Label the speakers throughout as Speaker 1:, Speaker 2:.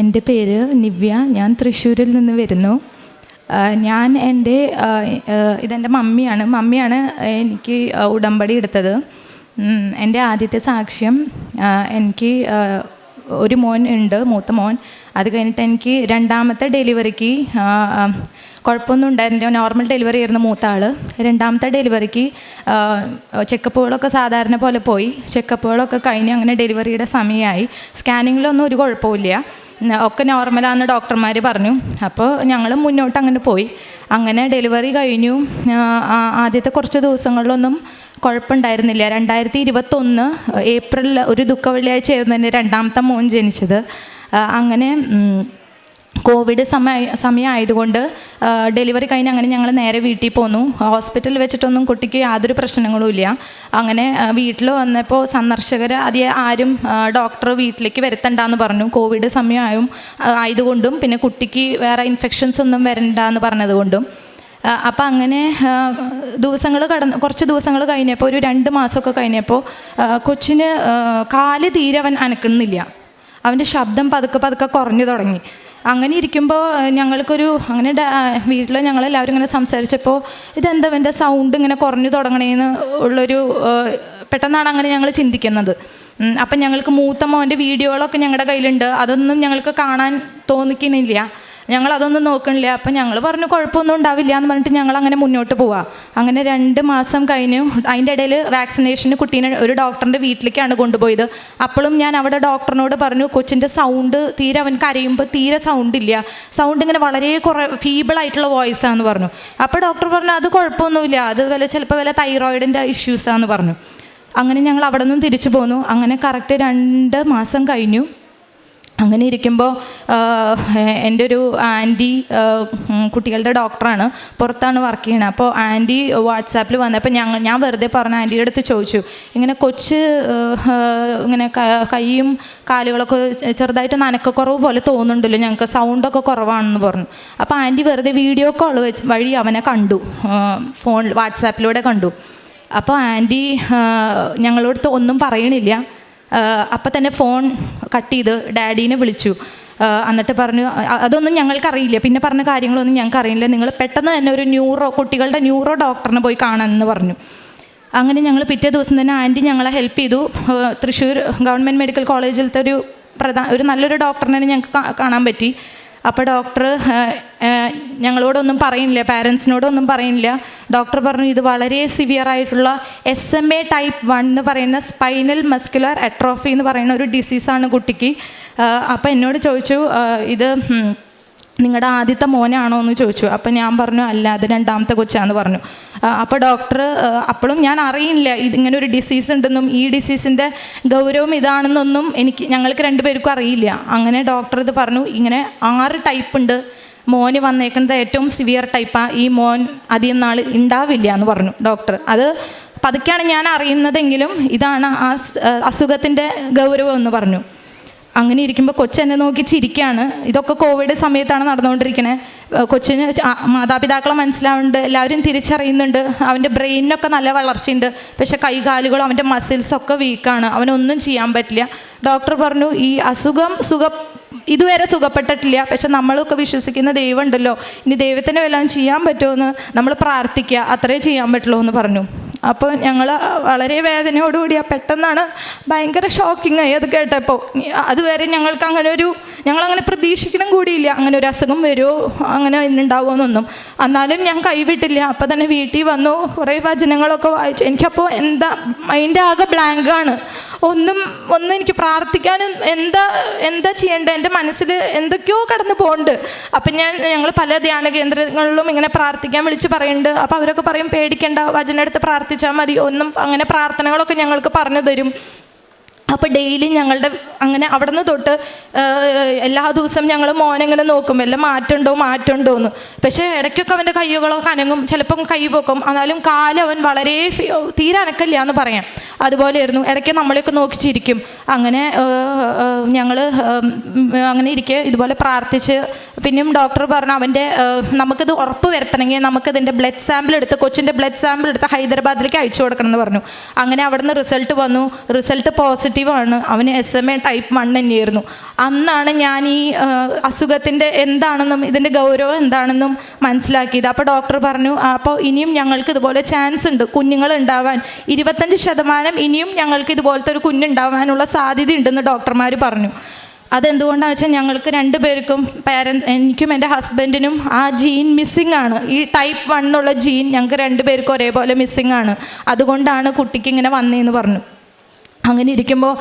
Speaker 1: എന്റെ പേര് നിവ്യ ഞാൻ തൃശ്ശൂരിൽ നിന്ന് വരുന്നു. ഞാൻ എന്റെ ഇതെന്റെ മമ്മിയാണ്. മമ്മിയാണ് എനിക്ക് ഉടമ്പടി എടുത്തത്. എന്റെ ആദ്യത്തെ സാക്ഷ്യം എനിക്ക് ഒരു മോൻ ഉണ്ട് മൂത്ത മോൻ. അത് കഴിഞ്ഞിട്ട് എനിക്ക് രണ്ടാമത്തെ ഡെലിവറിക്ക് കുഴപ്പമൊന്നും ഉണ്ടായിരുന്നില്ല. നോർമൽ ഡെലിവറി ആയിരുന്നു മൂത്ത ആൾ രണ്ടാമത്തെ ഡെലിവറിക്ക് ചെക്കപ്പുകളൊക്കെ സാധാരണ പോലെ പോയി. ചെക്കപ്പുകളൊക്കെ കഴിഞ്ഞ് അങ്ങനെ ഡെലിവറിയുടെ സമയമായി. സ്കാനിങ്ങിലൊന്നും ഒരു കുഴപ്പമില്ല ഒക്കെ നോർമലാണെന്ന് ഡോക്ടർമാർ പറഞ്ഞു. അപ്പോൾ ഞങ്ങൾ മുന്നോട്ട് അങ്ങനെ പോയി. അങ്ങനെ ഡെലിവറി കഴിഞ്ഞു. ആദ്യത്തെ കുറച്ച് ദിവസങ്ങളിലൊന്നും കുഴപ്പമുണ്ടായിരുന്നില്ല. രണ്ടായിരത്തി ഇരുപത്തൊന്ന് ഏപ്രിലിൽ ഒരു ദുഃഖ ആയിരുന്നു എന്റെ രണ്ടാമത്തെ മോൻ ജനിച്ചത്. അങ്ങനെ കോവിഡ് സമയ സമയമായതുകൊണ്ട് ഡെലിവറി കഴിഞ്ഞ് അങ്ങനെ ഞങ്ങൾ നേരെ വീട്ടിൽ പോന്നു. ഹോസ്പിറ്റലിൽ വെച്ചിട്ടൊന്നും കുട്ടിക്ക് യാതൊരു പ്രശ്നങ്ങളും ഇല്ല. അങ്ങനെ വീട്ടിൽ വന്നപ്പോൾ സന്ദർശകർ അധികം ആരും ഡോക്ടർ വീട്ടിലേക്ക് വരുത്തണ്ടെന്ന് പറഞ്ഞു. കോവിഡ് സമയമായും ആയതുകൊണ്ടും പിന്നെ കുട്ടിക്ക് വേറെ ഇൻഫെക്ഷൻസ് ഒന്നും വരണ്ടെന്ന് പറഞ്ഞതുകൊണ്ടും. അപ്പം അങ്ങനെ ദിവസങ്ങൾ കടന്ന് കുറച്ച് ദിവസങ്ങൾ കഴിഞ്ഞപ്പോൾ ഒരു രണ്ട് മാസമൊക്കെ കഴിഞ്ഞപ്പോൾ കൊച്ചിന് കാൽ തീരെ അവൻ അനക്കുന്നില്ല അവന്റെ ശബ്ദം പതുക്കെ പതുക്കെ കുറഞ്ഞു തുടങ്ങി. അങ്ങനെ ഇരിക്കുമ്പോൾ ഞങ്ങൾക്കൊരു അങ്ങനെ വീട്ടിൽ ഞങ്ങളെല്ലാവരും ഇങ്ങനെ സംസാരിച്ചപ്പോൾ ഇതെന്താ സൗണ്ട് ഇങ്ങനെ കുറഞ്ഞു തുടങ്ങണേന്ന് ഉള്ളൊരു പെട്ടെന്നാണ് അങ്ങനെ ഞങ്ങൾ ചിന്തിക്കുന്നത്. അപ്പം ഞങ്ങൾക്ക് മൂത്ത മോന്റെ വീഡിയോകളൊക്കെ ഞങ്ങളുടെ കയ്യിലുണ്ട്. അതൊന്നും ഞങ്ങൾക്ക് കാണാൻ തോന്നിക്കുന്നില്ല ഞങ്ങൾ അതൊന്നും നോക്കണില്ല. അപ്പം ഞങ്ങൾ പറഞ്ഞു കുഴപ്പമൊന്നും ഉണ്ടാവില്ല എന്ന് പറഞ്ഞിട്ട് ഞങ്ങൾ അങ്ങനെ മുന്നോട്ട് പോവാം. അങ്ങനെ രണ്ട് മാസം കഴിഞ്ഞു അതിന്റെ ഇടയിൽ വാക്സിനേഷന് കുട്ടീനെ ഒരു ഡോക്ടറിന്റെ വീട്ടിലേക്കാണ് കൊണ്ടുപോയത്. അപ്പോഴും ഞാൻ അവിടെ ഡോക്ടറിനോട് പറഞ്ഞു കൊച്ചിന്റെ സൗണ്ട് തീരെ അവൻ കരയുമ്പോൾ തീരെ സൗണ്ട് ഇല്ല. സൗണ്ട് ഇങ്ങനെ വളരെ കുറേ ഫീബിളായിട്ടുള്ള വോയിസ് ആണെന്ന് പറഞ്ഞു. അപ്പോൾ ഡോക്ടർ പറഞ്ഞു അത് കുഴപ്പമൊന്നുമില്ല. അത് വല്ല ചിലപ്പോൾ വല്ല തൈറോയിഡിന്റെ ഇഷ്യൂസാന്ന് പറഞ്ഞു. അങ്ങനെ ഞങ്ങൾ അവിടെ നിന്നും തിരിച്ചു പോന്നു. അങ്ങനെ കറക്റ്റ് രണ്ട് മാസം കഴിഞ്ഞു. അങ്ങനെ ഇരിക്കുമ്പോൾ എന്റെ ഒരു ആന്റി കുട്ടികളുടെ ഡോക്ടറാണ് പുറത്താണ് വർക്ക് ചെയ്യണത് അപ്പോൾ ആന്റി വാട്സാപ്പിൽ വന്നപ്പോൾ ഞങ്ങൾ ഞാൻ വെറുതെ പറഞ്ഞ ആന്റിയുടെ അടുത്ത് ചോദിച്ചു. ഇങ്ങനെ കൊച്ച് ഇങ്ങനെ കൈയും കാലുകളൊക്കെ ചെറുതായിട്ട് നനക്കക്കുറവ് പോലെ തോന്നുന്നുണ്ടല്ലോ ഞങ്ങൾക്ക് സൗണ്ടൊക്കെ കുറവാണെന്ന് പറഞ്ഞു. അപ്പോൾ ആന്റി വെറുതെ വീഡിയോ കോൾ വെച്ച് വഴി അവനെ കണ്ടു. ഫോൺ വാട്സാപ്പിലൂടെ കണ്ടു. അപ്പോൾ ആന്റി ഞങ്ങളോടത്ത് ഒന്നും പറയണില്ല. അപ്പം തന്നെ ഫോൺ കട്ട് ചെയ്ത് ഡാഡീനെ വിളിച്ചു. എന്നിട്ട് പറഞ്ഞു "അ- അതൊന്നും ഞങ്ങൾക്കറിയില്ല. പിന്നെ പറഞ്ഞ കാര്യങ്ങളൊന്നും ഞങ്ങൾക്ക് അറിയില്ല നിങ്ങൾ പെട്ടെന്ന് തന്നെ ഒരു ന്യൂറോ കുട്ടികളുടെ ന്യൂറോ ഡോക്ടറിനെ പോയി കാണാമെന്ന് പറഞ്ഞു. അങ്ങനെ ഞങ്ങൾ പിറ്റേ ദിവസം തന്നെ ആന്റി ഞങ്ങളെ ഹെൽപ്പ് ചെയ്തു. തൃശ്ശൂർ ഗവൺമെന്റ് മെഡിക്കൽ കോളേജിലത്തെ ഒരു പ്രധാന ഒരു നല്ലൊരു ഡോക്ടറിനെ ഞങ്ങൾക്ക് കാണാൻ പറ്റി. അപ്പോൾ ഡോക്ടർ ഞങ്ങളോടൊന്നും പറയുന്നില്ല പാരൻസിനോടൊന്നും പറയുന്നില്ല. ഡോക്ടർ പറഞ്ഞു ഇത് വളരെ സിവിയർ ആയിട്ടുള്ള S M A type one എന്ന് പറയുന്ന സ്പൈനൽ മസ്കുലർ അട്രോഫി എന്ന് പറയുന്ന ഒരു ഡിസീസാണ് കുട്ടിക്ക്. അപ്പോൾ എന്നോട് ചോദിച്ചു ഇത് നിങ്ങളുടെ ആദ്യത്തെ മോനാണോ എന്ന് ചോദിച്ചു. അപ്പം ഞാൻ പറഞ്ഞു അല്ല അത് രണ്ടാമത്തെ കൊച്ചാന്ന് പറഞ്ഞു. അപ്പോൾ ഡോക്ടർ അപ്പോഴും ഞാൻ അറിയില്ല ഇതിങ്ങനെ ഒരു ഡിസീസ് ഉണ്ടെന്നും ഈ ഡിസീസിന്റെ ഗൗരവം ഇതാണെന്നൊന്നും എനിക്ക് ഞങ്ങൾക്ക് രണ്ടുപേർക്കും അറിയില്ല. അങ്ങനെ ഡോക്ടർ ഇത് പറഞ്ഞു ഇങ്ങനെ ആറ് ടൈപ്പ് ഉണ്ട്. മോന് വന്നേക്കുന്നത് ഏറ്റവും സിവിയർ ടൈപ്പാണ് ഈ മോൻ അധികം നാൾ ഉണ്ടാവില്ല എന്ന് പറഞ്ഞു ഡോക്ടർ അത് പതുക്കെയാണ് ഞാൻ അറിയുന്നതെങ്കിലും ഇതാണ് ആ അസുഖത്തിന്റെ ഗൗരവം എന്ന് പറഞ്ഞു. അങ്ങനെ ഇരിക്കുമ്പോൾ കൊച്ചെന്നെ നോക്കി ചിരിക്കുകയാണ് ഇതൊക്കെ കോവിഡ് സമയത്താണ് നടന്നുകൊണ്ടിരിക്കുന്നത് കൊച്ചിന് മാതാപിതാക്കളെ മനസ്സിലാവുന്നുണ്ട് എല്ലാവരും തിരിച്ചറിയുന്നുണ്ട്. അവന്റെ ബ്രെയിനിനൊക്കെ നല്ല വളർച്ചയുണ്ട്. പക്ഷെ കൈകാലുകളും അവന്റെ മസിൽസൊക്കെ വീക്കാണ്. അവനൊന്നും ചെയ്യാൻ പറ്റില്ല. ഡോക്ടർ പറഞ്ഞു ഈ അസുഖം സുഖ ഇതുവരെ സുഖപ്പെട്ടിട്ടില്ല. പക്ഷെ നമ്മളൊക്കെ വിശ്വസിക്കുന്ന ദൈവം ഉണ്ടല്ലോ ഇനി ദൈവത്തിന് വല്ലതും ചെയ്യാൻ പറ്റുമോ എന്ന് നമ്മൾ പ്രാർത്ഥിക്കുക. അത്രേ ചെയ്യാൻ പറ്റുള്ളൂ എന്ന് പറഞ്ഞു. അപ്പോൾ ഞങ്ങൾ വളരെ വേദനയോടുകൂടി പെട്ടെന്നാണ് ഭയങ്കര ഷോക്കിംഗ് ആയി അത് കേട്ടപ്പോൾ അതുവരെ ഞങ്ങൾക്ക് അങ്ങനെ ഒരു ഞങ്ങളങ്ങനെ പ്രതീക്ഷിക്കണം കൂടിയില്ല. അങ്ങനെ ഒരു അസുഖം വരുമോ അങ്ങനെ ഉണ്ടാവുമെന്നൊന്നും എന്നാലും ഞാൻ കൈവിട്ടില്ല. അപ്പം തന്നെ വീട്ടിൽ വന്നു. കുറേ വചനങ്ങളൊക്കെ വായിച്ചു. എനിക്കപ്പോൾ എന്താ മൈൻഡ് ആകെ ബ്ലാങ്കാണ് ഒന്നും ഒന്നും എനിക്ക് പ്രാർത്ഥിക്കാനും എന്താ എന്താ ചെയ്യേണ്ടത്? എന്റെ മനസ്സിൽ എന്തൊക്കെയോ കടന്നു പോകുന്നുണ്ട് അപ്പം ഞാൻ ഞങ്ങൾ പല ധ്യാന കേന്ദ്രങ്ങളിലും ഇങ്ങനെ പ്രാർത്ഥിക്കാൻ വിളിച്ച് പറയുന്നുണ്ട്. അപ്പോൾ അവരൊക്കെ പറയും പേടിക്കേണ്ട വചനം എടുത്ത് പ്രാർത്ഥിച്ചാൽ മതി. ഒന്നും അങ്ങനെ പ്രാർത്ഥനകളൊക്കെ ഞങ്ങൾക്ക് പറഞ്ഞു തരും. അപ്പോൾ ഡെയിലി ഞങ്ങളുടെ അങ്ങനെ അവിടെ നിന്ന് തൊട്ട് എല്ലാ ദിവസവും ഞങ്ങൾ മോനെങ്ങനെ നോക്കും. എല്ലാം മാറ്റുണ്ടോ മാറ്റുണ്ടോ എന്ന്. പക്ഷേ ഇടയ്ക്കൊക്കെ അവന്റെ കൈകളൊക്കെ അനങ്ങും. ചിലപ്പം കൈ പൊക്കും. എന്നാലും കാലം അവൻ വളരെ തീരെ അനക്കില്ല എന്ന് പറയാം. അതുപോലെയായിരുന്നു. ഇടയ്ക്ക് നമ്മളെയൊക്കെ നോക്കി ചിരിക്കും. അങ്ങനെ ഞങ്ങൾ അങ്ങനെ ഇരിക്കെ ഇതുപോലെ പ്രാർത്ഥിച്ച് പിന്നെയും ഡോക്ടർ പറഞ്ഞു അവന്റെ നമുക്കിത് ഉറപ്പ് വരുത്തണമെങ്കിൽ നമുക്കിതിന്റെ ബ്ലഡ് സാമ്പിൾ എടുത്ത് കൊച്ചിന്റെ ബ്ലഡ് സാമ്പിൾ എടുത്ത് ഹൈദരാബാദിലേക്ക് അയച്ചു കൊടുക്കണം എന്ന് പറഞ്ഞു. അങ്ങനെ അവിടുന്ന് റിസൾട്ട് വന്നു. റിസൾട്ട് പോസിറ്റീവാണ് അവന് S M A type one തന്നെയായിരുന്നു. അന്നാണ് ഞാൻ ഈ അസുഖത്തിന്റെ എന്താണെന്നും ഇതിന്റെ ഗൗരവം എന്താണെന്നും മനസ്സിലാക്കിയത്. അപ്പോൾ ഡോക്ടർ പറഞ്ഞു അപ്പോൾ ഇനിയും ഞങ്ങൾക്ക് ഇതുപോലെ ചാൻസ് ഉണ്ട്. കുഞ്ഞുങ്ങൾ ഉണ്ടാവാൻ ഇരുപത്തഞ്ച് ശതമാനം ഇനിയും ഞങ്ങൾക്ക് ഇതുപോലത്തെ ഒരു കുഞ്ഞുണ്ടാവാനുള്ള സാധ്യത ഉണ്ടെന്ന് ഡോക്ടർമാർ പറഞ്ഞു. അതെന്തുകൊണ്ടാണെന്ന് വെച്ചാൽ ഞങ്ങൾക്ക് രണ്ടുപേർക്കും പാരൻ എനിക്കും എന്റെ ഹസ്ബൻഡിനും ആ ജീൻ മിസ്സിംഗ് ആണ്. ഈ ടൈപ്പ് വൺ എന്നുള്ള ജീൻ ഞങ്ങൾക്ക് രണ്ടുപേർക്കും ഒരേപോലെ മിസ്സിംഗ് ആണ്. അതുകൊണ്ടാണ് കുട്ടിക്ക് ഇങ്ങനെ വന്നതെന്ന് പറഞ്ഞു. അങ്ങനെ ഇരിക്കുമ്പോൾ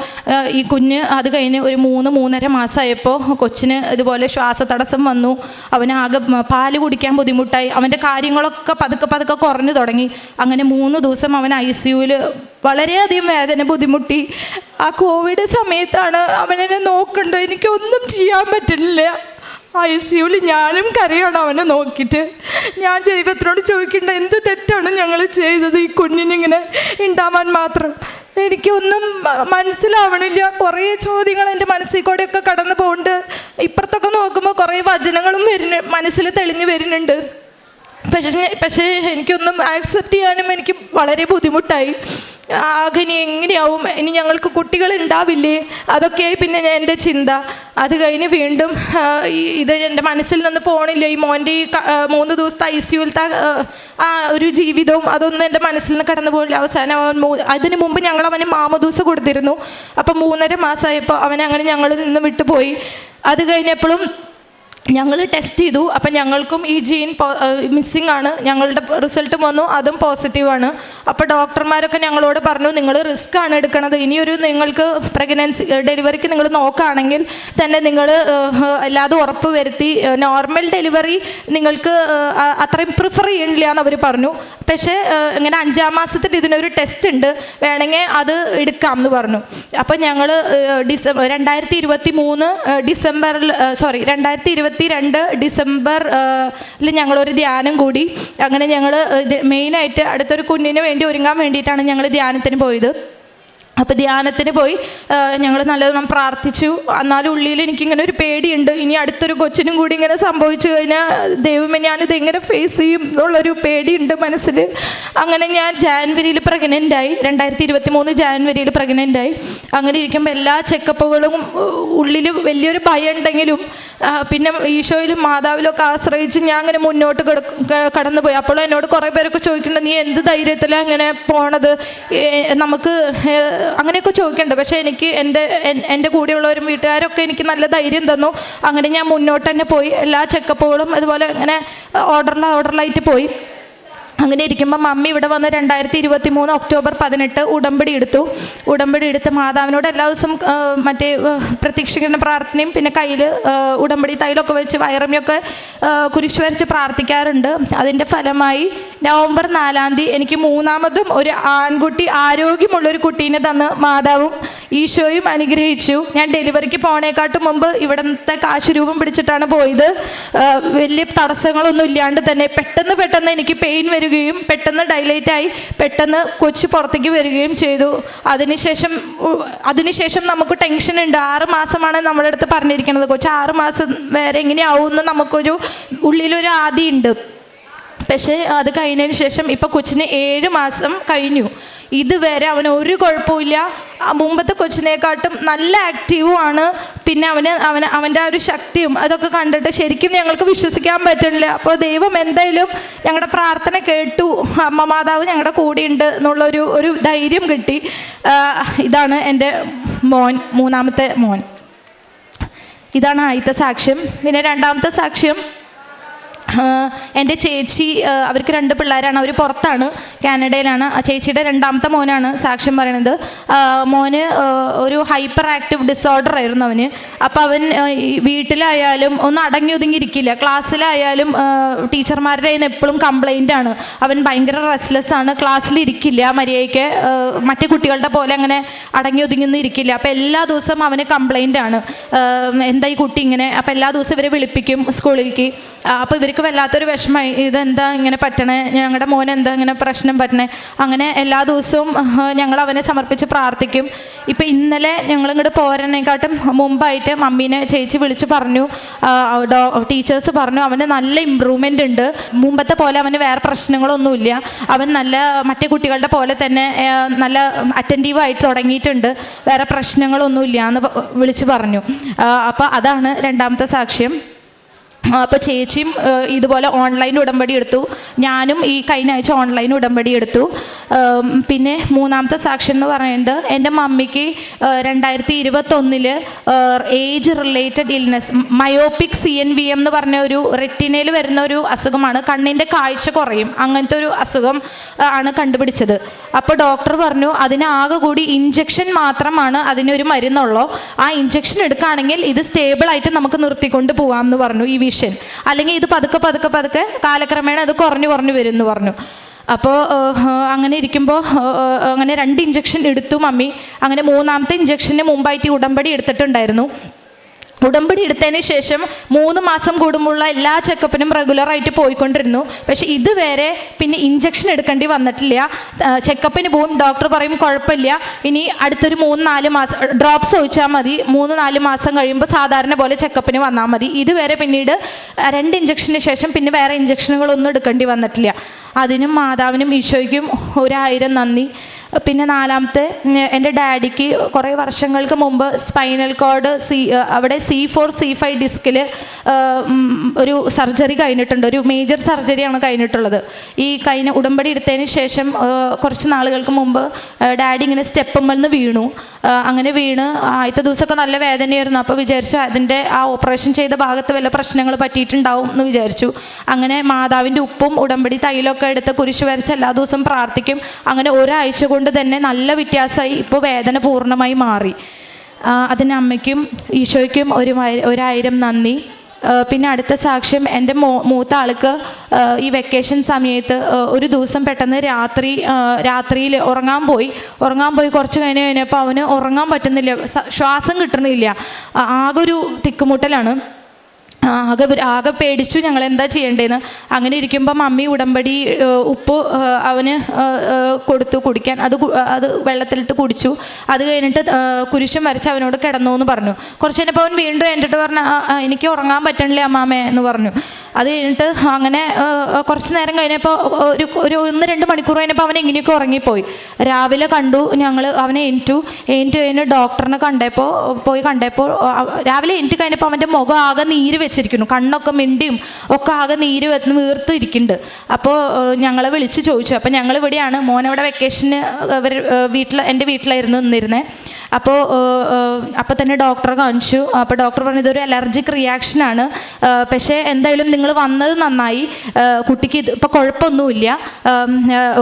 Speaker 1: ഈ കുഞ്ഞ് അത് കഴിഞ്ഞ് ഒരു മൂന്ന് മൂന്നര മാസമായപ്പോൾ കൊച്ചിന് ഇതുപോലെ ശ്വാസതടസ്സം വന്നു. അവന് ആകെ മ- പാൽ കുടിക്കാൻ ബുദ്ധിമുട്ടായി. അവന്റെ കാര്യങ്ങളൊക്കെ പതുക്കെ പതുക്കെ കുറഞ്ഞു തുടങ്ങി. അങ്ങനെ മൂന്ന് ദിവസം അവൻ ഐ സിയുവിൽ വളരെയധികം വേദന ബുദ്ധിമുട്ടി. ആ കോവിഡ് സമയത്താണ് അവനെന്നെ നോക്കണ്ടത് എനിക്കൊന്നും ചെയ്യാൻ പറ്റുന്നില്ല. ഐ സിയുവിൽ ഞാനും കരയാണ് അവനെ നോക്കിയിട്ട്. ഞാൻ ദൈവത്തിനോട് ചോദിക്കേണ്ട എന്ത് തെറ്റാണ് ഞങ്ങൾ ചെയ്തത് ഈ കുഞ്ഞിനിങ്ങനെ ഉണ്ടാവാൻ മാത്രം? എനിക്കൊന്നും മനസ്സിലാവണില്ല. കുറേ ചോദ്യങ്ങൾ എന്റെ മനസ്സിൽ കൂടെയൊക്കെ കടന്നു പോകുന്നുണ്ട് ഇപ്പുറത്തൊക്കെ നോക്കുമ്പോൾ കുറേ വചനങ്ങളും വരുന്നു മനസ്സിൽ തെളിഞ്ഞു വരുന്നുണ്ട്. പക്ഷേ പക്ഷേ എനിക്കൊന്നും ആക്സെപ്റ്റ് ചെയ്യാനും എനിക്ക് വളരെ ബുദ്ധിമുട്ടായി. ആകെ ഇനി എങ്ങനെയാവും? ഇനി ഞങ്ങൾക്ക് കുട്ടികൾ ഉണ്ടാവില്ലേ? അതൊക്കെയായി പിന്നെ എന്റെ ചിന്ത. അത് കഴിഞ്ഞ് വീണ്ടും ഇത് എന്റെ മനസ്സിൽ നിന്ന് പോണില്ല. ഈ മോന്റെ ഈ മൂന്ന് ദിവസത്തെ ഐ സിയുലത്തെ ആ ഒരു ജീവിതവും അതൊന്നും എന്റെ മനസ്സിൽ നിന്ന് കടന്നു പോയില്ല. അവസാനം അവൻ അതിനു മുമ്പ് ഞങ്ങൾ അവന് മാമദൂസ കൊടുത്തിരുന്നു. അപ്പം മൂന്നര മാസമായപ്പോൾ അവൻ അങ്ങനെ ഞങ്ങളിൽ നിന്ന് വിട്ടുപോയി. അത് കഴിഞ്ഞപ്പോഴും ഞങ്ങൾ ടെസ്റ്റ് ചെയ്തു. അപ്പം ഞങ്ങൾക്കും ഈ ജീൻ മിസ്സിംഗ് ആണ്. ഞങ്ങളുടെ റിസൾട്ടും വന്നു. അതും പോസിറ്റീവാണ് അപ്പോൾ ഡോക്ടർമാരൊക്കെ ഞങ്ങളോട് പറഞ്ഞു നിങ്ങൾ റിസ്ക് ആണ് എടുക്കണത്. ഇനിയൊരു നിങ്ങൾക്ക് പ്രഗ്നൻസി ഡെലിവറിക്ക് നിങ്ങൾ നോക്കുകയാണെങ്കിൽ തന്നെ നിങ്ങൾ എല്ലാതും ഉറപ്പ് വരുത്തി നോർമൽ ഡെലിവറി നിങ്ങൾക്ക് അത്രയും പ്രിഫർ ചെയ്യണില്ല എന്ന് അവർ പറഞ്ഞു. പക്ഷേ ഇങ്ങനെ അഞ്ചാം മാസത്തിൽ ഇതിനൊരു ടെസ്റ്റ് ഉണ്ട്. വേണമെങ്കിൽ അത് എടുക്കാം എന്ന് പറഞ്ഞു. അപ്പം ഞങ്ങൾ ഡിസംബർ രണ്ടായിരത്തി ഇരുപത്തി മൂന്ന് ഡിസംബറിൽ സോറി രണ്ടായിരത്തി ഇരുപത്തി രണ്ട് ഡിസംബറിൽ ഞങ്ങളൊരു ധ്യാനം കൂടി. അങ്ങനെ ഞങ്ങൾ മെയിനായിട്ട് അടുത്തൊരു കുഞ്ഞിന് വേണ്ടി ഒരുങ്ങാൻ വേണ്ടിയിട്ടാണ് ഞങ്ങൾ ധ്യാനത്തിന് പോയത്. അപ്പോൾ ധ്യാനത്തിന് പോയി ഞങ്ങൾ നല്ലതും പ്രാർത്ഥിച്ചു. എന്നാലും ഉള്ളിൽ എനിക്കിങ്ങനെ ഒരു പേടിയുണ്ട്. ഇനി അടുത്തൊരു കൊച്ചിനും കൂടി ഇങ്ങനെ സംഭവിച്ചു കഴിഞ്ഞാൽ ദൈവമേ ഞാനിത് എങ്ങനെ ഫേസ് ചെയ്യും എന്നുള്ളൊരു പേടിയുണ്ട് മനസ്സിൽ അങ്ങനെ ഞാൻ ജാൻവരിയിൽ പ്രഗ്നന്റ് ആയി. രണ്ടായിരത്തി ഇരുപത്തി മൂന്ന് ജാൻവരിയിൽ പ്രഗ്നന്റ് ആയി. അങ്ങനെ ഇരിക്കുമ്പോൾ എല്ലാ ചെക്കപ്പുകളും ഉള്ളിൽ വലിയൊരു ഭയം ഉണ്ടെങ്കിലും പിന്നെ ഈശോയിലും മാതാവിലും ഒക്കെ ആശ്രയിച്ച് ഞാൻ അങ്ങനെ മുന്നോട്ട് കടന്നു പോയി കടന്നുപോയി. അപ്പോൾ എന്നോട് കുറേ പേരൊക്കെ ചോദിക്കുന്നുണ്ട് നീ എന്ത് ധൈര്യത്തിലാണ് അങ്ങനെ പോണത്? നമുക്ക് അങ്ങനെയൊക്കെ ചോദിക്കുന്നുണ്ട് പക്ഷേ എനിക്ക് എന്റെ എൻ- എന്റെ കൂടെയുള്ളവരും വീട്ടുകാരൊക്കെ എനിക്ക് നല്ല ധൈര്യം തന്നു. അങ്ങനെ ഞാൻ മുന്നോട്ട് തന്നെ പോയി. എല്ലാ ചെക്കപ്പുകളും അതുപോലെ ഇങ്ങനെ ഓർഡറിൽ ഓർഡറിലായിട്ട് പോയി. അങ്ങനെ ഇരിക്കുമ്പോൾ മമ്മി ഇവിടെ വന്ന് രണ്ടായിരത്തി ഇരുപത്തി മൂന്ന് ഒക്ടോബർ പതിനെട്ട് ഉടമ്പടി എടുത്തു. ഉടമ്പടി എടുത്ത് മാതാവിനോട് എല്ലാ ദിവസവും ആ, മറ്റേ പ്രത്യക്ഷീകരണ പ്രാർത്ഥനയും പിന്നെ കയ്യിൽ ഉടമ്പടി തൈലൊക്കെ വെച്ച് വയറമ്മയൊക്കെ കുരിശ് വരച്ച് പ്രാർത്ഥിക്കാറുണ്ട്. അതിന്റെ ഫലമായി നവംബർ നാലാം തീയതി എനിക്ക് മൂന്നാമതും ഒരു ആൺകുട്ടി ആരോഗ്യമുള്ളൊരു കുട്ടീനെ തന്ന് മാതാവും ഈശോയും അനുഗ്രഹിച്ചു. ഞാൻ ഡെലിവറിക്ക് പോണേക്കാട്ടും മുമ്പ് ഇവിടുത്തെ കാശ് രൂപം പിടിച്ചിട്ടാണ് പോയത്. വലിയ തടസ്സങ്ങളൊന്നും ഇല്ലാണ്ട് തന്നെ പെട്ടെന്ന് പെട്ടെന്ന് എനിക്ക് പെയിൻ വരികയും പെട്ടെന്ന് ഡൈലൈറ്റ് ആയി പെട്ടെന്ന് കൊച്ചു പുറത്തേക്ക് വരികയും ചെയ്തു. അതിനുശേഷം അതിനുശേഷം നമുക്ക് ടെൻഷൻ ഉണ്ട്. ആറ് മാസമാണ് നമ്മുടെ അടുത്ത് പറഞ്ഞിരിക്കുന്നത്. കൊച്ചു ആറ് മാസം വേറെ എങ്ങനെയാവുമെന്ന് നമുക്കൊരു ഉള്ളിലൊരു ആദിയുണ്ട്. പക്ഷേ അത് കഴിഞ്ഞതിന് ശേഷം ഇപ്പോൾ കൊച്ചിന് ഏഴ് മാസം കഴിഞ്ഞു. ഇതുവരെ അവന് ഒരു കുഴപ്പമില്ല മുമ്പത്തെ കൊച്ചിനെക്കാട്ടും നല്ല ആക്റ്റീവും ആണ്. പിന്നെ അവന് അവന് അവന്റെ ആ ഒരു ശക്തിയും അതൊക്കെ കണ്ടിട്ട് ശരിക്കും ഞങ്ങൾക്ക് വിശ്വസിക്കാൻ പറ്റുന്നില്ല. അപ്പോൾ ദൈവം എന്തായാലും ഞങ്ങളുടെ പ്രാർത്ഥന കേട്ടു. അമ്മ മാതാവ് ഞങ്ങളുടെ കൂടെയുണ്ട് എന്നുള്ളൊരു ഒരു ധൈര്യം കിട്ടി. ഇതാണ് എന്റെ മോൻ മൂന്നാമത്തെ മോൻ. ഇതാണ് ആദ്യത്തെ സാക്ഷ്യം. പിന്നെ രണ്ടാമത്തെ സാക്ഷ്യം. എന്റെ ചേച്ചി അവർക്ക് രണ്ട് പിള്ളേരാണ്. അവർ പുറത്താണ് കാനഡയിലാണ്. ആ ചേച്ചിയുടെ രണ്ടാമത്തെ മോനാണ് സാക്ഷ്യം പറയണത് മോന് ഒരു ഹൈപ്പർ ആക്റ്റീവ് ഡിസോർഡർ ആയിരുന്നു അവന്. അപ്പോൾ അവൻ വീട്ടിലായാലും ഒന്ന് അടങ്ങി ഒതുങ്ങിയിരിക്കില്ല. ക്ലാസ്സിലായാലും ടീച്ചർമാരുടെ കയ്യിൽ നിന്ന് എപ്പോഴും കംപ്ലൈന്റ് ആണ്. അവൻ ഭയങ്കര റെസ്ലെസ് ആണ്. ക്ലാസ്സിലിരിക്കില്ല മര്യാദയ്ക്ക്. മറ്റു കുട്ടികളുടെ പോലെ അങ്ങനെ അടങ്ങി ഒതുങ്ങി ഇരിക്കില്ല. അപ്പോൾ എല്ലാ ദിവസവും അവന് കംപ്ലൈന്റ് ആണ്. എന്താ ഈ കുട്ടി ഇങ്ങനെ? അപ്പോൾ എല്ലാ ദിവസവും ഇവരെ വിളിപ്പിക്കും സ്കൂളിലേക്ക്. അപ്പോൾ ഇവർക്ക് വല്ലാത്തൊരു വിഷമമായി ഇതെന്താ ഇങ്ങനെ പറ്റണേ? ഞങ്ങളുടെ മോൻ എന്താ ഇങ്ങനെ പ്രശ്നം പറ്റണേ? അങ്ങനെ എല്ലാ ദിവസവും ഞങ്ങൾ അവനെ സമർപ്പിച്ച് പ്രാർത്ഥിക്കും. ഇപ്പം ഇന്നലെ ഞങ്ങൾ ഇങ്ങോട്ട് പോരണേക്കാട്ടും മുമ്പായിട്ട് മമ്മീനെ ചേച്ചി വിളിച്ച് പറഞ്ഞു. ടീച്ചേഴ്സ് പറഞ്ഞു അവന് നല്ല ഇമ്പ്രൂവ്മെന്റ് ഉണ്ട്. മുമ്പത്തെ പോലെ അവന് വേറെ പ്രശ്നങ്ങളൊന്നുമില്ല. അവൻ നല്ല മറ്റേ കുട്ടികളുടെ പോലെ തന്നെ നല്ല അറ്റന്റീവായിട്ട് തുടങ്ങിയിട്ടുണ്ട്. വേറെ പ്രശ്നങ്ങളൊന്നുമില്ല എന്ന് വിളിച്ച് പറഞ്ഞു. അപ്പോൾ അതാണ് രണ്ടാമത്തെ സാക്ഷ്യം. അപ്പോൾ ചേച്ചിയും ഇതുപോലെ ഓൺലൈൻ ഉടമ്പടി എടുത്തു. ഞാനും ഈ കഴിഞ്ഞ ആഴ്ച ഓൺലൈൻ ഉടമ്പടി എടുത്തു. പിന്നെ മൂന്നാമത്തെ സാക്ഷ്യം എന്ന് പറയുന്നത് എന്റെ മമ്മിക്ക് രണ്ടായിരത്തി ഇരുപത്തൊന്നിൽ age related illness myopic C N V M എന്ന് പറഞ്ഞ ഒരു റെറ്റിനയിൽ വരുന്ന ഒരു അസുഖമാണ്. കണ്ണിന്റെ കാഴ്ച കുറയും. അങ്ങനത്തെ ഒരു അസുഖം ആണ് കണ്ടുപിടിച്ചത്. അപ്പോൾ ഡോക്ടർ പറഞ്ഞു അതിന് ആകെ കൂടി ഇഞ്ചക്ഷൻ മാത്രമാണ് അതിനൊരു മരുന്നുള്ളൂ. ആ ഇഞ്ചക്ഷൻ എടുക്കുകയാണെങ്കിൽ ഇത് സ്റ്റേബിളായിട്ട് നമുക്ക് നിർത്തിക്കൊണ്ട് പോവാം എന്ന് പറഞ്ഞു. ഈ വിഷൻ അല്ലെങ്കിൽ ഇത് പതുക്കെ പതുക്കെ പതുക്കെ കാലക്രമേണ അത് കുറഞ്ഞു കുറഞ്ഞു വരും എന്ന് പറഞ്ഞു അപ്പോൾ അങ്ങനെ ഇരിക്കുമ്പോൾ അങ്ങനെ രണ്ട് ഇഞ്ചക്ഷൻ എടുത്തു മമ്മി. അങ്ങനെ മൂന്നാമത്തെ ഇഞ്ചക്ഷന് മുമ്പായിട്ട് ഉടമ്പടി എടുത്തിട്ടുണ്ടായിരുന്നു. ഉടമ്പടി എടുത്തതിന് ശേഷം മൂന്ന് മാസം കൂടുമ്പോഴുള്ള എല്ലാ ചെക്കപ്പിനും റെഗുലറായിട്ട് പോയിക്കൊണ്ടിരുന്നു. പക്ഷെ ഇതുവരെ പിന്നെ ഇഞ്ചക്ഷൻ എടുക്കേണ്ടി വന്നിട്ടില്ല. ചെക്കപ്പിന് പോവും ഡോക്ടർ പറയും കുഴപ്പമില്ല. ഇനി അടുത്തൊരു മൂന്ന് നാല് മാസം ഡ്രോപ്സ് ഒഴിച്ചാൽ മതി. മൂന്ന് നാല് മാസം കഴിയുമ്പോൾ സാധാരണ പോലെ ചെക്കപ്പിന് വന്നാൽ മതി. ഇതുവരെ പിന്നീട് രണ്ട് ഇഞ്ചക്ഷന് ശേഷം പിന്നെ വേറെ ഇഞ്ചക്ഷനുകളൊന്നും എടുക്കേണ്ടി വന്നിട്ടില്ല. അതിനും മാതാവിനും ഈശോയ്ക്കും ഒരായിരം നന്ദി. പിന്നെ നാലാമത്തെ എന്റെ ഡാഡിക്ക് കുറേ വർഷങ്ങൾക്ക് മുമ്പ് സ്പൈനൽ കോഡ് സി അവിടെ സി ഫോർ സി ഫൈവ് ഡിസ്കിൽ ഒരു സർജറി കഴിഞ്ഞിട്ടുണ്ട്. ഒരു മേജർ സർജറിയാണ് കഴിഞ്ഞിട്ടുള്ളത്. ഈ കഴിഞ്ഞ ഉടമ്പടി എടുത്തതിന് ശേഷം കുറച്ച് നാളുകൾക്ക് മുമ്പ് ഡാഡി ഇങ്ങനെ സ്റ്റെപ്പുമ്മൽ നിന്ന് വീണു. അങ്ങനെ വീണ് ആദ്യത്തെ ദിവസമൊക്കെ നല്ല വേദനയായിരുന്നു. അപ്പോൾ വിചാരിച്ചു അതിന്റെ ആ ഓപ്പറേഷൻ ചെയ്ത ഭാഗത്ത് വല്ല പ്രശ്നങ്ങൾ പറ്റിയിട്ടുണ്ടാവും എന്ന് വിചാരിച്ചു. അങ്ങനെ മാതാവിന്റെ ഉപ്പും ഉടമ്പടി തൈലൊക്കെ എടുത്ത് കുരിശ് വരച്ച് എല്ലാ ദിവസവും പ്രാർത്ഥിക്കും. അങ്ങനെ ഒരാഴ്ച കൊണ്ട് തന്നെ നല്ല വ്യത്യാസമായി ഇപ്പോൾ വേദന പൂർണമായി മാറി. അതിന് അമ്മയ്ക്കും ഈശോയ്ക്കും ഒരു ഒരായിരം നന്ദി. പിന്നെ അടുത്ത സാക്ഷ്യം എന്റെ മോ മൂത്ത ആൾക്ക് ഈ വെക്കേഷൻ സമയത്ത് ഒരു ദിവസം പെട്ടെന്ന് രാത്രി രാത്രിയിൽ ഉറങ്ങാൻ പോയി. ഉറങ്ങാൻ പോയി കുറച്ച് കഴിഞ്ഞ് കഴിഞ്ഞപ്പോൾ അവന് ഉറങ്ങാൻ പറ്റുന്നില്ല ശ്വാസം കിട്ടുന്നില്ല ആകൊരു തിക്കുമുട്ടലാണ്. ആകെ ആകെ പേടിച്ചു ഞങ്ങൾ എന്താ ചെയ്യേണ്ടതെന്ന് അങ്ങനെ ഇരിക്കുമ്പോൾ മമ്മി ഉടമ്പടി ഉപ്പ് അവന് കൊടുത്തു കുടിക്കാൻ. അത് അത് വെള്ളത്തിലിട്ട് കുടിച്ചു. അത് കഴിഞ്ഞിട്ട് കുരിശും വരച്ച് അവനോട് കിടന്നു എന്ന് പറഞ്ഞു. കുറച്ച് കഴിഞ്ഞപ്പോൾ അവൻ വീണ്ടും എന്റെ പറഞ്ഞു "ആ, ആ, എനിക്ക് ഉറങ്ങാൻ പറ്റണില്ലേ അമ്മാമേ എന്ന് പറഞ്ഞു. അത് കഴിഞ്ഞിട്ട് അങ്ങനെ കുറച്ച് നേരം കഴിഞ്ഞപ്പോൾ ഒരു ഒരു ഒന്ന് രണ്ട് മണിക്കൂർ കഴിഞ്ഞപ്പോൾ അവൻ എങ്ങനെയൊക്കെ ഉറങ്ങിപ്പോയി. രാവിലെ കണ്ടു ഞങ്ങൾ അവനെ എന്റു എന്റ് കഴിഞ്ഞ് ഡോക്ടറിനെ കണ്ടപ്പോൾ പോയി കണ്ടപ്പോൾ രാവിലെ എന്റ് കഴിഞ്ഞപ്പോൾ അവന്റെ മുഖം ആകെ നീര് വെച്ചിരിക്കുന്നു. കണ്ണൊക്കെ മിണ്ടിയും ഒക്കെ ആകെ നീര് വെന്ന് വീർത്തിരിക്കുന്നുണ്ട്. അപ്പോൾ ഞങ്ങളെ വിളിച്ച് ചോദിച്ചു. അപ്പോൾ ഞങ്ങൾ ഇവിടെയാണ് മോനവിടെ വെക്കേഷന് വീട്ടിൽ എന്റെ വീട്ടിലായിരുന്നു നിന്നിരുന്നത് അപ്പോൾ അപ്പോൾ തന്നെ ഡോക്ടറെ കാണിച്ചു. അപ്പോൾ ഡോക്ടർ പറഞ്ഞു ഇതൊരു അലർജിക് റിയാക്ഷനാണ് പക്ഷേ എന്തായാലും നിങ്ങൾ വന്നത് നന്നായി. കുട്ടിക്ക് ഇത് ഇപ്പോൾ കുഴപ്പമൊന്നുമില്ല.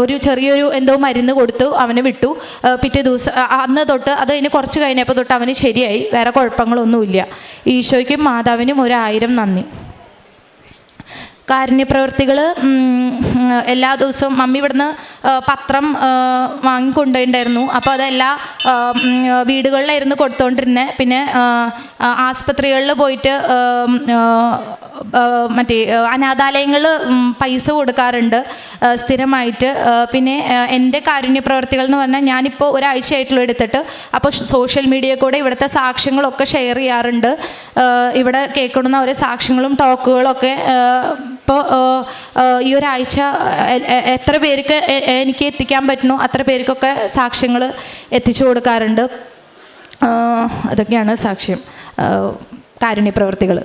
Speaker 1: ഒരു ചെറിയൊരു എന്തോ മരുന്ന് കൊടുത്തു അവനെ വിട്ടു. പിറ്റേ ദിവസം അന്ന് തൊട്ട് അത് കഴിഞ്ഞ് കുറച്ച് കഴിഞ്ഞപ്പോൾ തൊട്ട് അവന് ശരിയായി. വേറെ കുഴപ്പങ്ങളൊന്നുമില്ല. ഈശോയ്ക്കും മാതാവിനും ഒരായിരം നന്ദി. കാരുണ്യപ്രവർത്തികൾ എല്ലാ ദിവസവും മമ്മി ഇവിടുന്ന് പത്രം വാങ്ങിക്കൊണ്ടുണ്ടായിരുന്നു അപ്പോൾ അതെല്ലാ വീടുകളിലായിരുന്നു കൊടുത്തുകൊണ്ടിരുന്നത് പിന്നെ ആസ്പത്രികളിൽ പോയിട്ട് മറ്റേ അനാഥാലയങ്ങൾ പൈസ കൊടുക്കാറുണ്ട് സ്ഥിരമായിട്ട്. പിന്നെ എന്റെ കാരുണ്യ പ്രവർത്തികൾ എന്ന് പറഞ്ഞാൽ ഞാനിപ്പോൾ ഒരാഴ്ചയായിട്ടുള്ള എടുത്തിട്ട്. അപ്പോൾ സോഷ്യൽ മീഡിയ കൂടെ ഇവിടുത്തെ സാക്ഷ്യങ്ങളൊക്കെ ഷെയർ ചെയ്യാറുണ്ട്. ഇവിടെ കേൾക്കുന്ന ഓരോ സാക്ഷ്യങ്ങളും ടോക്കുകളൊക്കെ ഇപ്പോൾ ഈ ഒരാഴ്ച എത്ര പേർക്ക് എനിക്ക് എത്തിക്കാൻ പറ്റുന്നു അത്ര പേർക്കൊക്കെ സാക്ഷ്യങ്ങൾ എത്തിച്ചു കൊടുക്കാറുണ്ട്. അതൊക്കെയാണ് സാക്ഷ്യം കാരുണ്യ പ്രവർത്തികൾ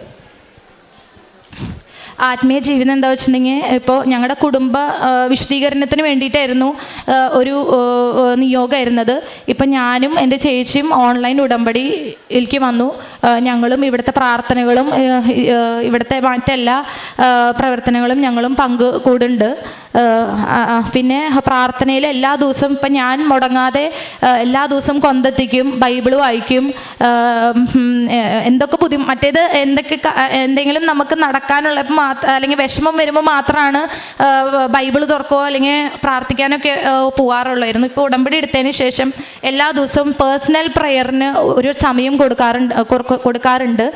Speaker 1: ആത്മീയ ജീവിതം എന്താ വെച്ചിട്ടുണ്ടെങ്കിൽ ഇപ്പോൾ ഞങ്ങളുടെ കുടുംബ വിശദീകരണത്തിന് വേണ്ടിയിട്ടായിരുന്നു ഒരു നിയോഗമായിരുന്നത്. ഇപ്പം ഞാനും എന്റെ ചേച്ചിയും ഓൺലൈൻ ഉടമ്പടിയിലേക്ക് വന്നു. ഞങ്ങളും ഇവിടുത്തെ പ്രാർത്ഥനകളും ഇവിടുത്തെ മറ്റെല്ലാ പ്രവർത്തനങ്ങളും ഞങ്ങളും പങ്ക് കൂടുണ്ട് പിന്നെ പ്രാർത്ഥനയിൽ എല്ലാ ദിവസവും ഇപ്പം ഞാൻ മുടങ്ങാതെ എല്ലാ ദിവസവും കൊന്തെത്തിക്കും ബൈബിൾ വായിക്കും എന്തൊക്കെ ബുദ്ധിമുട്ട് മറ്റേത് എന്തൊക്കെ എന്തെങ്കിലും നമുക്ക് നടക്കാനുള്ള അല്ലെങ്കിൽ വിഷമം വരുമ്പോൾ മാത്രമാണ് ബൈബിൾ തുറക്കുകയോ അല്ലെങ്കിൽ പ്രാർത്ഥിക്കാനൊക്കെ പോവാറുള്ളായിരുന്നു. ഇപ്പോൾ ഉടമ്പടി എടുത്തതിന് ശേഷം എല്ലാ ദിവസവും പേഴ്സണൽ പ്രെയറിന് ഒരു സമയം കൊടുക്കാറുണ്ട് കൊടുക്കാറുണ്ട്.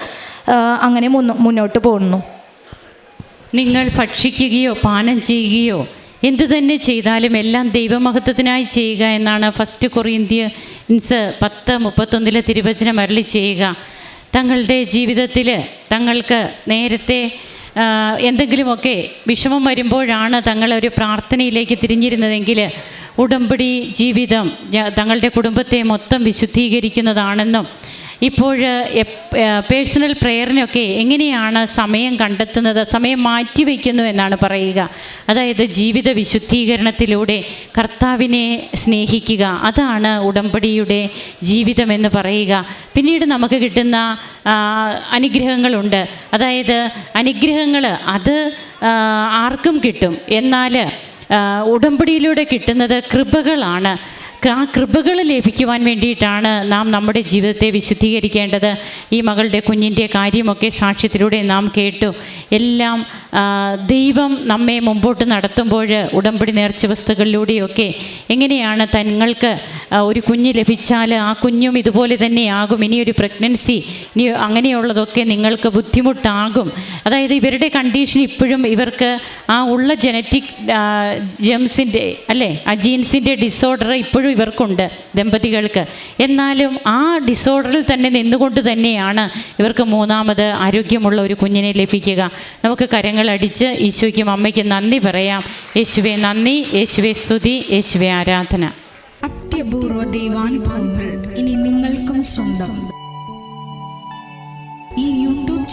Speaker 1: അങ്ങനെ മുന്നോ- മുന്നോട്ട് പോകുന്നു.
Speaker 2: നിങ്ങൾ ഭക്ഷിക്കുകയോ പാനം ചെയ്യുകയോ എന്ത് തന്നെ ചെയ്താലും എല്ലാം ദൈവമഹത്വത്തിനായി ചെയ്യുക എന്നാണ് ഫസ്റ്റ് കൊറിയന്ത്യൻസ് പത്ത് മുപ്പത്തൊന്നിലെ തിരുവചനം അരളി ചെയ്യുക. തങ്ങളുടെ ജീവിതത്തിൽ തങ്ങൾക്ക് നേരത്തെ എന്തെങ്കിലുമൊക്കെ വിഷമം വരുമ്പോഴാണ് തങ്ങളൊരു പ്രാർത്ഥനയിലേക്ക് തിരിഞ്ഞിരുന്നതെങ്കിൽ ഉടമ്പടി ജീവിതം തങ്ങളുടെ കുടുംബത്തെ മൊത്തം വിശുദ്ധീകരിക്കുന്നതാണെന്നും ഇപ്പോൾ പേഴ്സണൽ പ്രെയറിനൊക്കെ എങ്ങനെയാണ് സമയം കണ്ടെത്തുന്നത് സമയം മാറ്റിവെക്കുന്നു എന്നാണ് പറയുക. അതായത് ജീവിത വിശുദ്ധീകരണത്തിലൂടെ കർത്താവിനെ സ്നേഹിക്കുക അതാണ് ഉടമ്പടിയുടെ ജീവിതമെന്ന് പറയുക. പിന്നീട് നമുക്ക് കിട്ടുന്ന അനുഗ്രഹങ്ങളുണ്ട്. അതായത് അനുഗ്രഹങ്ങൾ അത് ആർക്കും കിട്ടും. എന്നാൽ ഉടമ്പടിയിലൂടെ കിട്ടുന്നത് കൃപകളാണ്. ആ കൃപകൾ ലഭിക്കുവാൻ വേണ്ടിയിട്ടാണ് നാം നമ്മുടെ ജീവിതത്തെ വിശുദ്ധീകരിക്കേണ്ടത്. ഈ മകളുടെ കുഞ്ഞിന്റെ കാര്യമൊക്കെ സാക്ഷ്യത്തിലൂടെ നാം കേട്ടു. എല്ലാം ദൈവം നമ്മെ മുമ്പോട്ട് നടത്തുമ്പോൾ ഉടമ്പടി നേർച്ച വസ്തുക്കളിലൂടെയൊക്കെ എങ്ങനെയാണ് തങ്ങൾക്ക് ഒരു കുഞ്ഞ് ലഭിച്ചാൽ ആ കുഞ്ഞും ഇതുപോലെ തന്നെ ആകും. ഇനിയൊരു പ്രഗ്നൻസി ഇനി അങ്ങനെയുള്ളതൊക്കെ നിങ്ങൾക്ക് ബുദ്ധിമുട്ടാകും. അതായത് ഇവരുടെ കണ്ടീഷൻ ഇപ്പോഴും ഇവർക്ക് ആ ഉള്ള ജനറ്റിക് ജെംസിന്റെ അല്ലേ? ആ ജീൻസിന്റെ ഡിസോർഡർ ഇപ്പോഴും ഇവർക്കുണ്ട് ദമ്പതികൾക്ക്. എന്നാലും ആ ഡിസോർഡറിൽ തന്നെ നിന്നുകൊണ്ട് തന്നെയാണ് ഇവർക്ക് മൂന്നാമത് ആരോഗ്യമുള്ള ഒരു കുഞ്ഞിനെ ലഭിക്കുക. നമുക്ക് കരങ്ങൾ അടിച്ച് ഈശോയ്ക്കും അമ്മയ്ക്കും നന്ദി പറയാം. യേശുവെ നന്ദി യേശുവെ സ്തുതി യേശുവെ ആരാധന.
Speaker 3: അത്യപൂർവ ദൈവാനുഭവങ്ങൾ ഇനി നിങ്ങൾക്കും സ്വന്തം. ഈ